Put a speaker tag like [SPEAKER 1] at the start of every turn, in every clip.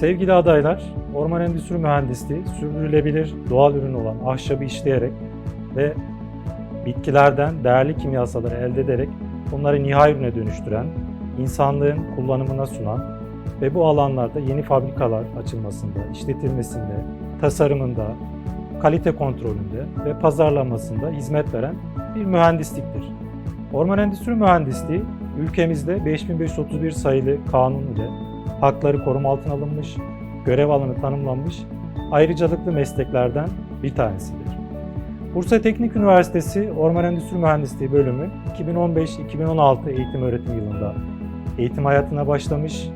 [SPEAKER 1] Sevgili adaylar, orman endüstri mühendisliği sürdürülebilir doğal ürün olan ahşabı işleyerek ve bitkilerden değerli kimyasalları elde ederek bunları nihai ürüne dönüştüren, insanlığın kullanımına sunan ve bu alanlarda yeni fabrikalar açılmasında, işletilmesinde, tasarımında, kalite kontrolünde ve pazarlamasında hizmet veren bir mühendisliktir. Orman endüstri mühendisliği ülkemizde 5531 sayılı kanun ile hakları koruma altına alınmış, görev alanı tanımlanmış ayrıcalıklı mesleklerden bir tanesidir. Bursa Teknik Üniversitesi Orman Endüstri Mühendisliği bölümü 2015-2016 eğitim öğretim yılında eğitim hayatına başlamış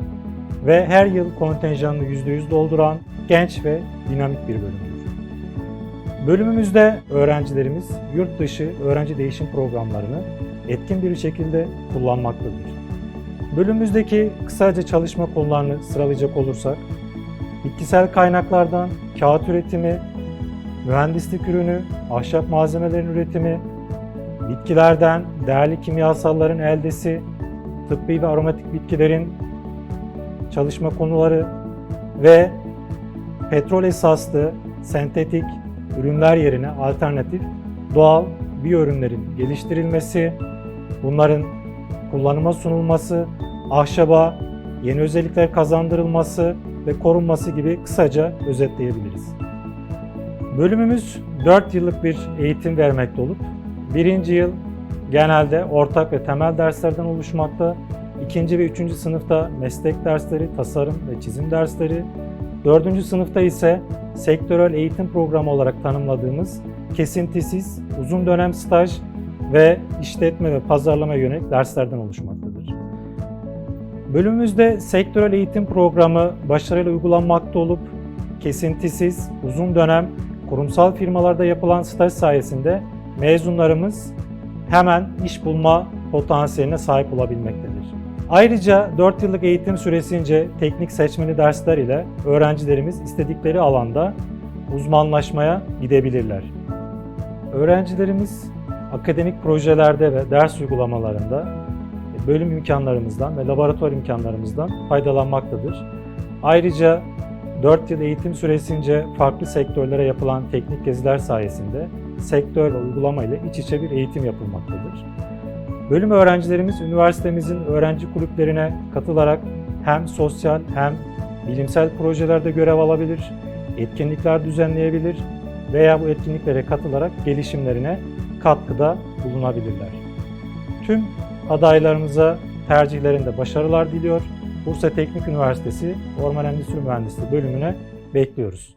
[SPEAKER 1] ve her yıl kontenjanını %100 dolduran genç ve dinamik bir bölümdür. Bölümümüzde öğrencilerimiz yurt dışı öğrenci değişim programlarını etkin bir şekilde kullanmaktadır. Bölümümüzdeki kısaca çalışma konularını sıralayacak olursak, bitkisel kaynaklardan kağıt üretimi, mühendislik ürünü, ahşap malzemelerin üretimi, bitkilerden değerli kimyasalların eldesi, tıbbi ve aromatik bitkilerin çalışma konuları ve petrol esaslı sentetik ürünler yerine alternatif doğal biyoürünlerin geliştirilmesi, bunların kullanıma sunulması, ahşaba yeni özellikler kazandırılması ve korunması gibi kısaca özetleyebiliriz. Bölümümüz 4 yıllık bir eğitim vermekte olup, birinci yıl genelde ortak ve temel derslerden oluşmakta, ikinci ve üçüncü sınıfta meslek dersleri, tasarım ve çizim dersleri, dördüncü sınıfta ise sektörel eğitim programı olarak tanımladığımız kesintisiz, uzun dönem staj ve işletme ve pazarlama yönelik derslerden oluşmaktadır. Bölümümüzde sektörel eğitim programı başarıyla uygulanmakta olup kesintisiz, uzun dönem kurumsal firmalarda yapılan staj sayesinde mezunlarımız hemen iş bulma potansiyeline sahip olabilmektedir. Ayrıca 4 yıllık eğitim süresince teknik seçmeli dersler ile öğrencilerimiz istedikleri alanda uzmanlaşmaya gidebilirler. Öğrencilerimiz akademik projelerde ve ders uygulamalarında bölüm imkanlarımızdan ve laboratuvar imkanlarımızdan faydalanmaktadır. Ayrıca 4 yıl eğitim süresince farklı sektörlere yapılan teknik geziler sayesinde sektör ve uygulama ile iç içe bir eğitim yapılmaktadır. Bölüm öğrencilerimiz üniversitemizin öğrenci kulüplerine katılarak hem sosyal hem bilimsel projelerde görev alabilir, etkinlikler düzenleyebilir veya bu etkinliklere katılarak gelişimlerine katkıda bulunabilirler. Tüm adaylarımıza tercihlerinde başarılar diliyor. Bursa Teknik Üniversitesi Orman Endüstri Mühendisliği bölümüne bekliyoruz.